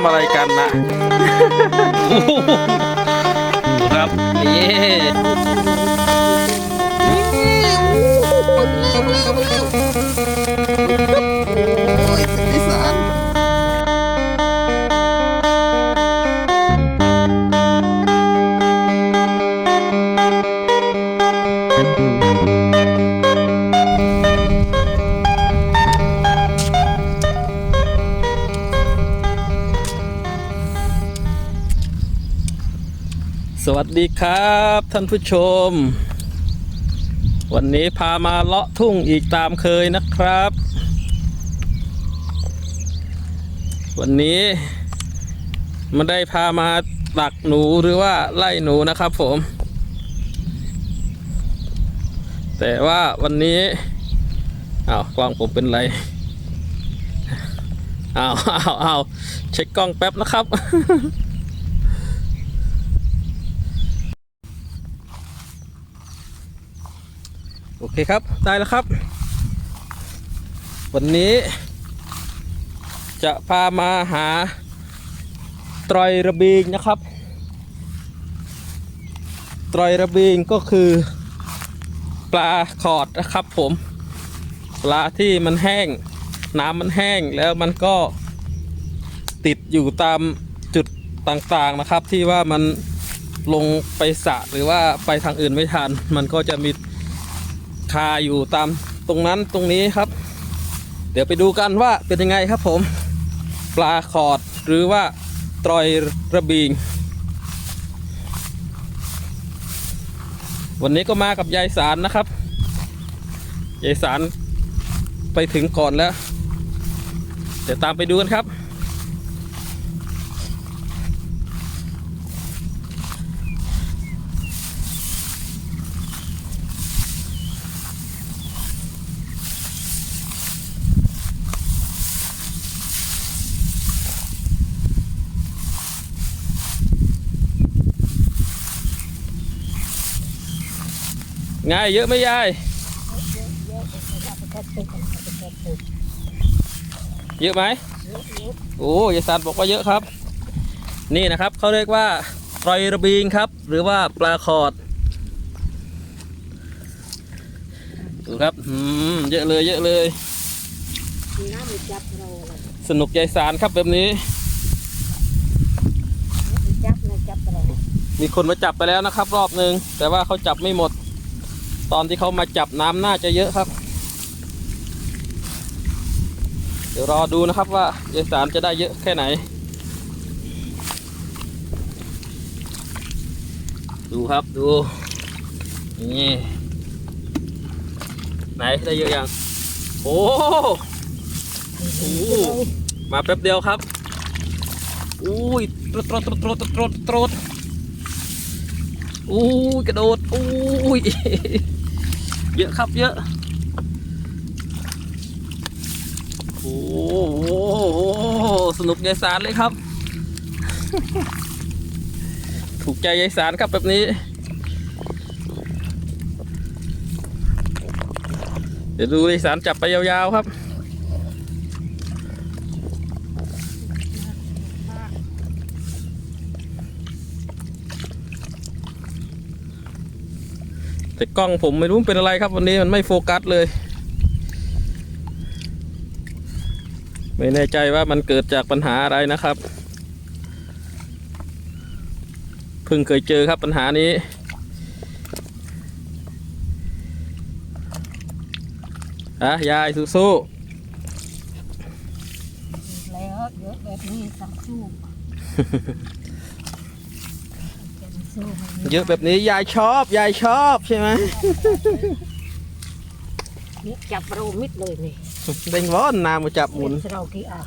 ำอะไรกันนะ ดีครับท่านผู้ชม วันนี้พามาเลาะทุ่งอีกตามเคยนะครับ วันนี้ไม่ได้พามาตักหนูหรือว่าไล่หนูนะครับผม แต่ว่าวันนี้อ้าวกล้องผมเป็นไรอ้าวอ้าวอ้าวเช็คกล้องแป๊บนะครับ โอเคครับ ได้แล้วครับ วันนี้ จะพามาหาตรอยระเบีงนะครับ ตรอยระเบีงก็คือ ปลาขอดนะครับผม ปลาที่มันแห้ง น้ำมันแห้งแล้วมันก็ติดอยู่ตามจุดต่างๆนะครับ ที่ว่ามันลงไปสะหรือว่าไปทางอื่นไม่ทัน มันก็จะมี คาอยู่ตามตรงนั้นตรงนี้ครับ เดี๋ยวไปดูกันว่าเป็นยังไงครับผม ปลาขอดหรือว่าตรอยระบีงวันนี้ก็มากับยายสารนะครับ ยายสารไปถึงก่อนแล้ว เดี๋ยวตามไปดูกันครับ ง่ายเยอะไหมยาย เยอะไหมโอ้ยายสันบอกว่าเยอะครับ นี่นะครับเขาเรียกว่าตรอยระบีงครับ หรือว่าปลาคอดดูครับอืมเยอะเลยเยอะเลยน้ำมันจับเราเลยสนุกยายสารครับแบบนี้มันจับนะจับเรามีคนมาจับไปแล้วนะครับ รอบหนึ่งแต่ว่าเขาจับไม่หมด ตอนที่เขามาจับน้ำน่าจะเยอะครับ เดี๋ยวรอดูนะครับว่ายายสารจะได้เยอะแค่ไหน ดูครับดู นี่ ไหนได้เยอะยัง โอ้โหมาแป๊บเดียวครับ อุ้ยตรดตรดตรดตรดตรดตรดอู้กระโดดอู้ย เยอะครับเยอะโอ้โหสนุกยายสารเลยครับ ถูกใจยายสารครับแบบนี้ เดี๋ยวดูยายสารจับไปยาวๆครับ แต่กล้องผมไม่รู้เป็นอะไรครับวันนี้มันไม่โฟกัสเลย ไม่แน่ใจว่ามันเกิดจากปัญหาอะไรนะครับเพิ่งเคยเจอครับปัญหานี้อะยายสู้แล้วเยอะแบบนี้สักสู้ เยอะแบบนี้ยายชอบยายชอบใช่ไหมนี่จับเรามิดเลยนี่เด้งวอนนามาจับหมุนเรากี่อะ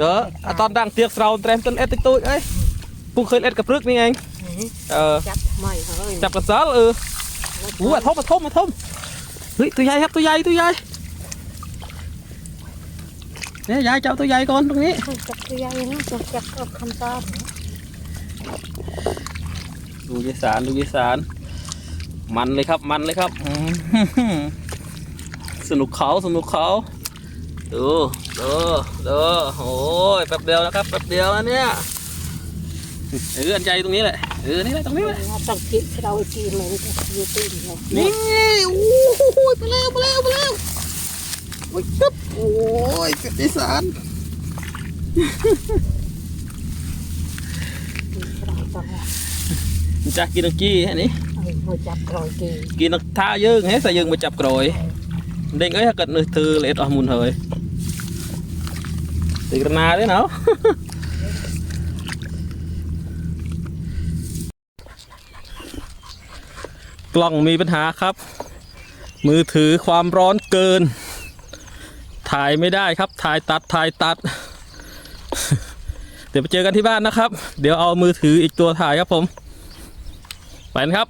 ก็อะตอนดังเตียกเราเตรมต้นเอ็ดติดตุ้ยเอ้ยปุ๊เคยเอ็ดกับพรึกนี่เองเออจับไม่เลยจับกระสาเอออู้อะทบมาทบมาทบเฮ้ยตัวใหญ่ครับตัวใหญ่ตัวใหญ่เนี่ยยายจับตัวใหญ่ก่อนตรงนี้จับตัวใหญ่นะจับจับกับคำตา ดูยีสารดูยีสารมันเลยครับมันเลยครับอืมสนุกเขาสนุกเขาดูดูดูโอ้ยแป๊บเดียวนะครับแป๊บเดียวนะเนี่ยเอออันใจตรงนี้แหละเออนี่แหละตรงนี้แหละต้องกินเรากินมันจะอยู่ตีนเรานี่โอ้ยไปแล้วไปแล้วไปแล้วโอ้ยปึ๊บโอ้ยเกิดอีสาน เราต้อง มัน จะกินตะกี้อันนี้เอาจับกรอยกินกินตะท่าเยิ่งให้ใส่ยิ่งมาจับกรอยเด้งเอ้ยถ้าเกิดนึกถือเล็ดออกมุนเฮยตีกระนาด้วยเนาะกล้องมีปัญหาครับ มือถือความร้อนเกิน ถ่ายไม่ได้ครับ ถ่ายตัดถ่ายตัด เดี๋ยวไปเจอกันที่บ้านนะครับ เดี๋ยวเอามือถืออีกตัวถ่ายครับผม ไปกันครับ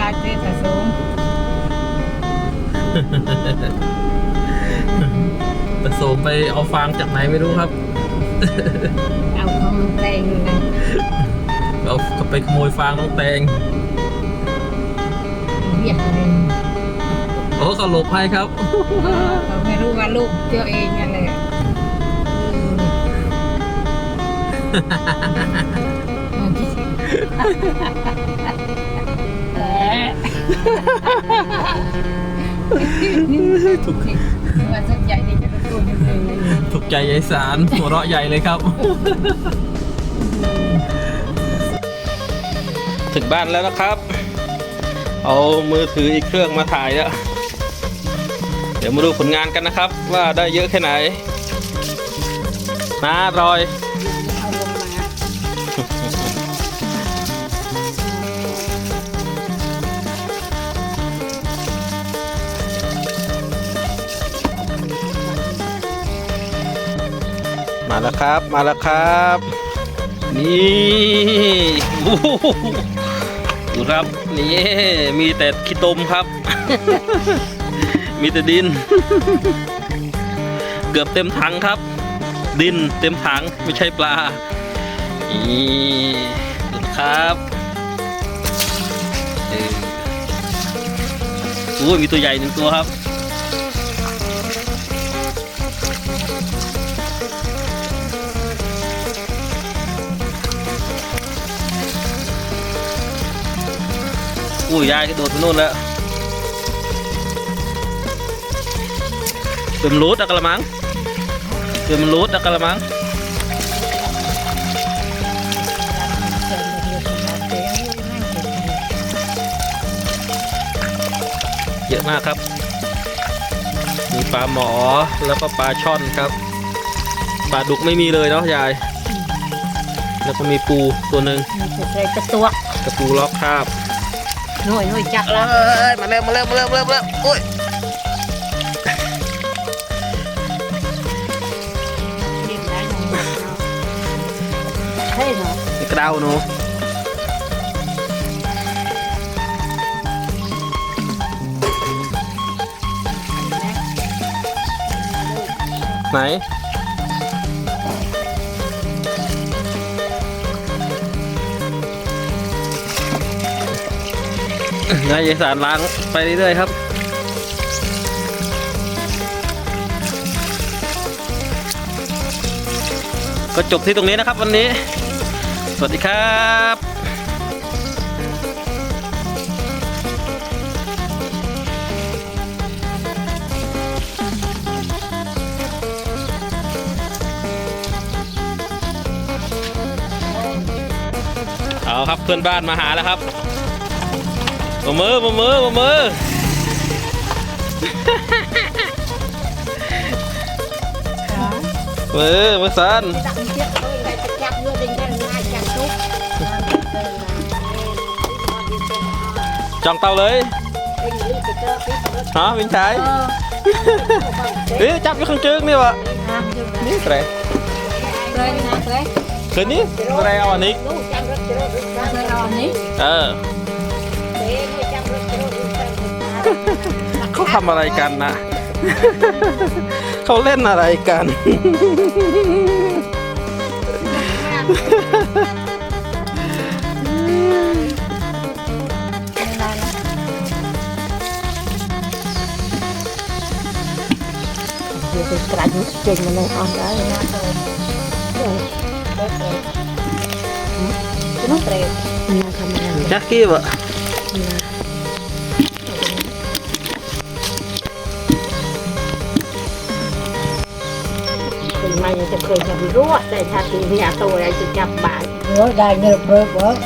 ลายเต้ตะสมแต่โสมไปเอาฟางจากไหนไม่รู้ครับ เอา ของแตงเลยเอาไปขโมยฟางน้องแตงเรียกเลยโอ้เขาหลบให้ครับเขาไม่รู้ว่าลูกเจ้าเองอะไรถูกว่าสักใหญ่ดีจะเป็นตัวยังไงถูกใจยายสารหัวเราะใหญ่เลยครับ ถึงบ้านแล้วนะครับ เอามือถืออีกเครื่องมาถ่ายแล้ว เดี๋ยวมาดูผลงานกันนะครับ ว่าได้เยอะแค่ไหนมารอยมาแล้วครับ มาแล้วครับ นี่ ดูครับ นี่มีแต่ขี้ตมครับ มีแต่ดิน เกือบเต็มถังครับ ดินเต็มถังไม่ใช่ปลานี่ดูครับออโอ้ยมีตัวใหญ่หนึ่งตัวครับ อุ้ยยายกระโดดไปนู่นแล้วเป็นมนรูดอะกระมังเป็นมนรูดอะกระมังเยอะมากครับ มีปลาหมอแล้วก็ปลาช่อนครับ ปลาดุกไม่มีเลยเนาะยาย แล้วก็มีปูตัวหนึ่งจะใส่กระตัวกระปูล็อกคราบ หน่วยหน่วยจักเอ้ละยมาเร็วมาเร็วมาเร็วมาเร็วมาเร็วโอ้ยดินได้หน่อยเฮ้ยเนาะนี่กระดาวหนูไหน นายเยสารล้างไปเรื่อยๆครับ ก็จบที่ตรงนี้นะครับวันนี้ สวัสดีครับเอาครับเพื่อนบ้านมาหาแล้วครับ มามือมามือมามือมือมือสันดักเจ็บเลยได้จะจับเนื้อดินได้ง่ายจังทุกจองเตาเลย ทำอะไรกันนะ เขาเล่นอะไรกันเดี๋ยวไปกระดุเจง มายังจะเคยจะรู้ว่าแต่ถ้าทีนี้ตัวอะไรจะจับบาดเออได้เงินเพิ่มเพิ่ม